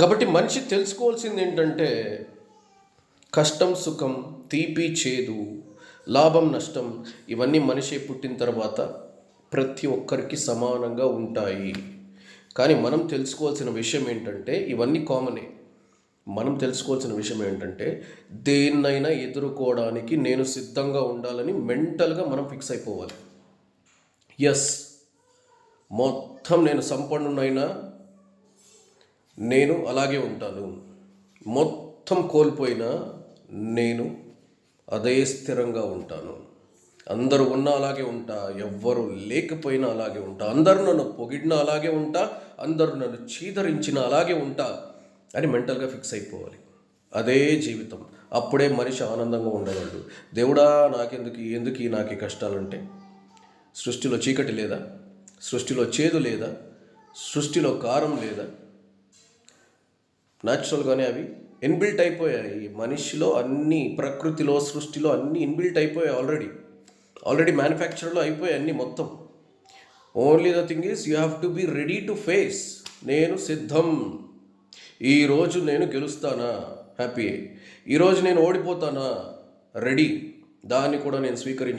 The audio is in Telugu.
కాబట్టి మనిషి తెలుసుకోవాల్సింది ఏంటంటే కష్టం సుఖం తీపి చేదు లాభం నష్టం ఇవన్నీ మనిషి పుట్టిన తర్వాత ప్రతి ఒక్కరికి సమానంగా ఉంటాయి. కానీ మనం తెలుసుకోవాల్సిన విషయం ఏంటంటే ఇవన్నీ కామనే. మనం తెలుసుకోవాల్సిన విషయం ఏంటంటే దేన్నైనా ఎదుర్కోవడానికి నేను సిద్ధంగా ఉండాలని మెంటల్గా మనం ఫిక్స్ అయిపోవాలి. ఎస్ మొత్తం నేను సంపన్నునైనా నేను అలాగే ఉంటాను. మొత్తం కోల్పోయినా నేను అదే స్థిరంగా ఉంటాను. అందరూ ఉన్నా అలాగే ఉంటా ఎవ్వరు లేకపోయినా అలాగే ఉంటా. అందరూ నన్ను పొగిడినా అలాగే ఉంటా అందరూ నన్ను చీదరించినా అలాగే ఉంటా అని మెంటల్గా ఫిక్స్ అయిపోవాలి. అదే జీవితం. అప్పుడే మనిషి ఆనందంగా ఉండగలడు. దేవుడా నాకెందుకు ఎందుకు ఈ నాకు ఈ కష్టాలంటే? సృష్టిలో చీకటి లేదా? సృష్టిలో చేదు లేదా? సృష్టిలో కారం లేదా? న్యాచురల్గానే అవి ఇన్బిల్ట్ అయిపోయాయి. మనిషిలో అన్ని ప్రకృతిలో సృష్టిలో అన్ని ఇన్బిల్ట్ అయిపోయాయి ఆల్రెడీ ఆల్రెడీ మ్యానుఫ్యాక్చర్లో అయిపోయాయి అన్ని మొత్తం. Only the thing is you have to be ready to face నేను సిద్ధం. ఈరోజు నేను గెలుస్తానా? హ్యాపీ ఈరోజు నేను ఓడిపోతానా? రెడీ దాన్ని కూడా నేను స్వీకరించు